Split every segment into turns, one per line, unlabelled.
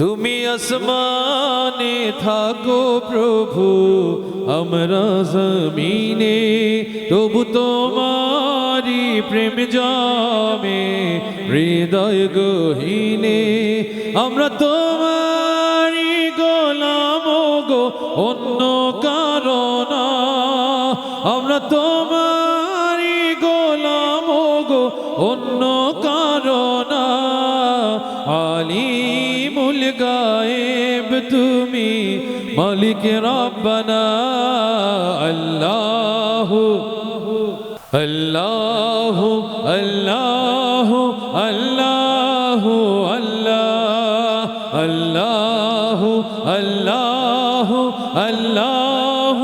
তুমি আসমানে থাকো প্রভু, আমরা জমিনে, তবু তোমারি প্রেম জামে, হৃদয় গহীনে। আমরা তোমারি গোলাম গো, অন্য কারণা আমরা তোমারি আলিমুল গায়েব তুমি মালিক রব্বানা আল্লাহ আল্লাহ আল্লাহ আল্লাহ আল্লাহ আল্লাহ আল্লাহ আল্লাহ আল্লাহ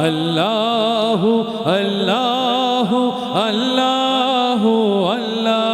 আল্লাহ আল্লাহ আল্লাহ আল্লাহ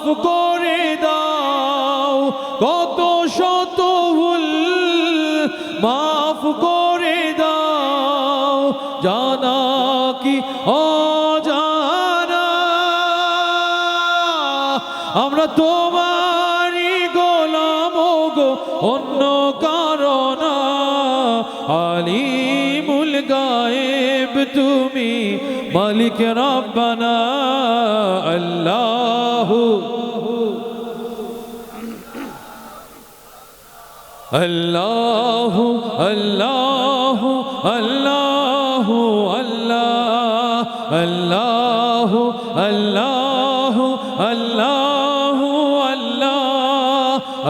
মাফ করে দাও, কত শত ভুল মাফ করে দাও, জানা কি অজানা? আমরা তোমারই গোলাম গো, অন্য কারণ আলিমুল গায়েব তুমি মালিক রব্বানা আল্লাহ আল্লাহ আল্লাহ আল্লাহ আল্লাহ আল্লাহ আল্লাহ আল্লাহ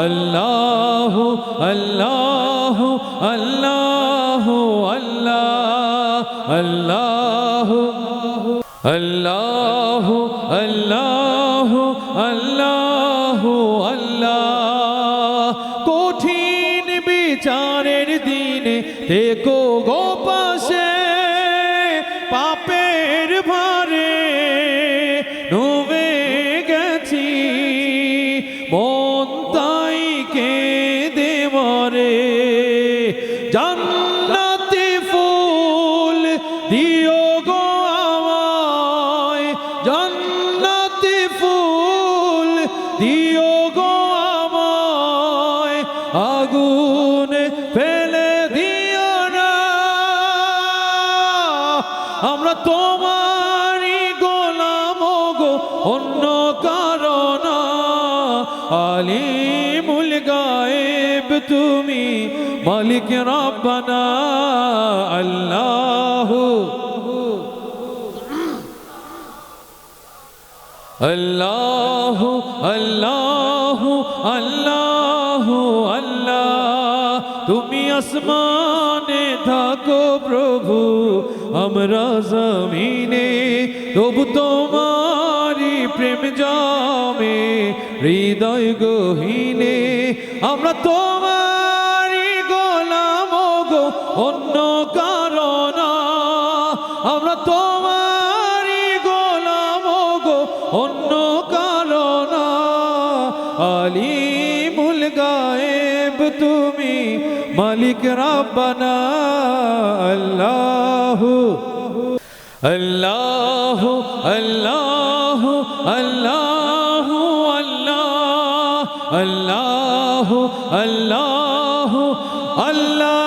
আল্লাহ আল্লাহ আল্লাহ আল্লাহ আল্লাহ আল্লাহ আল্লাহ আল্লাহ আল্লাহ কঠিন বিচারের দিনে দেখো গো পাশে, পাপের ভারে ডুবে গেছি। মন তাই কে দেবরে জান্নাতি আমরা তোমারই গোলাম গো, অন্য কারণ আলিমুল গায়েব তুমি, মালিক রব্বানা, আল্লাহ। আল্লাহ আল্লাহ আল্লাহ আল্লাহ। তুমি আসমানে থাকো প্রভু। আমরা জমিনে তবু তোমারি প্রেম জামে, হৃদয় গহীনে। আমরা তোমারি গোলাম গো, অন্য কারণ। আমরা তোমারি গোলাম গো, অন্য কারণ। আলিমুল গায়েব তুমি মালিক রব্বানা আল্লাহ আল্লাহ আল্লাহ আল্লাহ আল্লাহ আল্লাহ আল্লাহ আল্লাহ।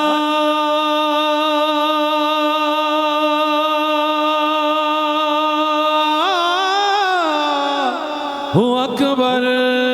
আকবর।